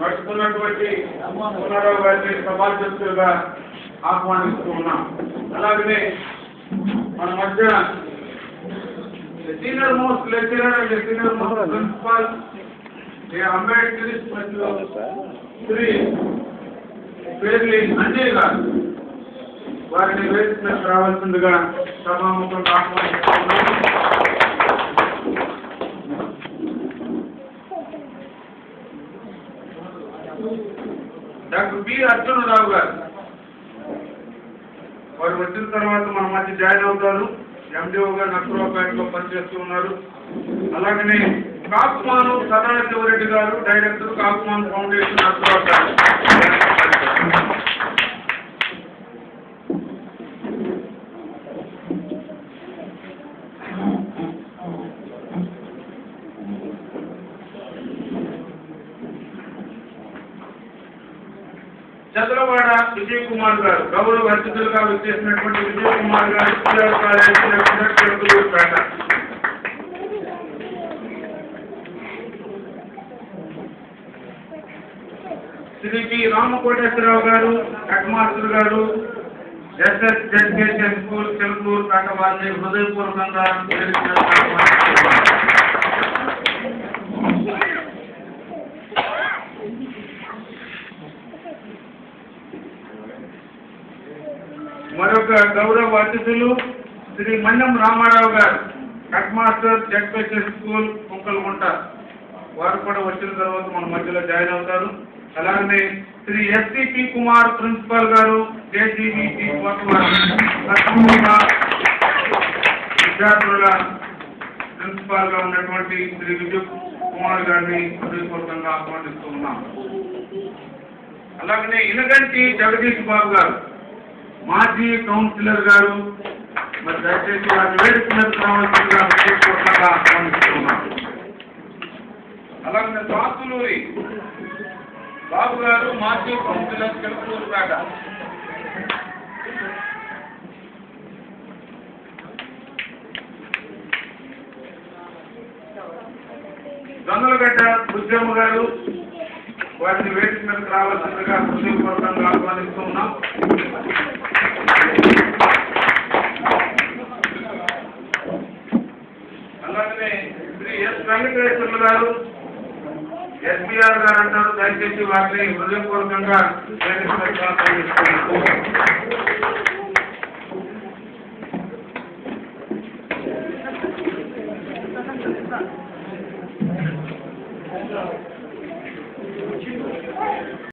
నడుచుకున్నటువంటి పునరావు గారిని సభాధ్యక్షులుగా ఆహ్వానిస్తూ ఉన్నాం. అలాగనే మన మధ్య senior most lecturer and senior most principal Shri Ambedkar Shri Perli Anjay garu వారిని వేదిక రావాల్సిందిగా సభాముఖం ఆహ్వానిస్తున్నాం. డాక్టర్ బి అర్జునరావు గారు. వారు వచ్చిన తర్వాత మన మధ్య జాయిన్ అవుతారు. ఎండిఓ గారు నర్సరావుపేటలో పనిచేస్తూ ఉన్నారు. అలాగనే కాకుమాను సదాశివరెడ్డి గారు డైరెక్టర్ కాకుమాన్ ఫౌండేషన్ నర్సరావుపేట చంద్రవాడ విజయ్ కుమార్ గారు గౌరవ అతిథులుగా వచ్చేసినటువంటి విజయ్ కుమార్ గారు పిల్లల Shri P Ramakoteswararao garu head master garu SS education school కాక వారిని హృదయపూర్వకంగా మరొక గౌరవ అతిథులు Shri Mannam Ramarao garu head master ZPS school Kunkalagunta. వారు కూడా వచ్చిన తర్వాత మన మధ్యలో జాయిన్ అవుతారు. అలాగనే Shri SCP Kumar principal garu JCB విద్యార్థుల ప్రిన్సిపాల్గా ఉన్నటువంటి శ్రీ విజయ్ కుమార్ గారిని హృదయపూర్వకంగా ఆహ్వానిస్తూ ఉన్నాం. అలాగనే ఇనగంటి జగదీష్ బాబు గారు మాజీ కౌన్సిలర్ గారు మరి దయచేసి వారిని వేదిక రావాల్సిందిగా హృదయపూర్వకంగా ఆహ్వానిస్తున్నాం అలాగే సాతులూరి బాబు గారు మాజీ కౌన్సిలర్ తెలుపులూరుపేట దొంగలగడ్డ ఉద్యమ గారు వారిని వేదిక రావాల్సిందిగా హృదయపూర్వకంగా ఆహ్వానిస్తూ అలాగనే శ్రీ ఎస్ వెంకటేశ్వర్లు గారు ఎస్బీఆర్ గారు అంటారు దయచేసి వారిని హృదయపూర్వకంగా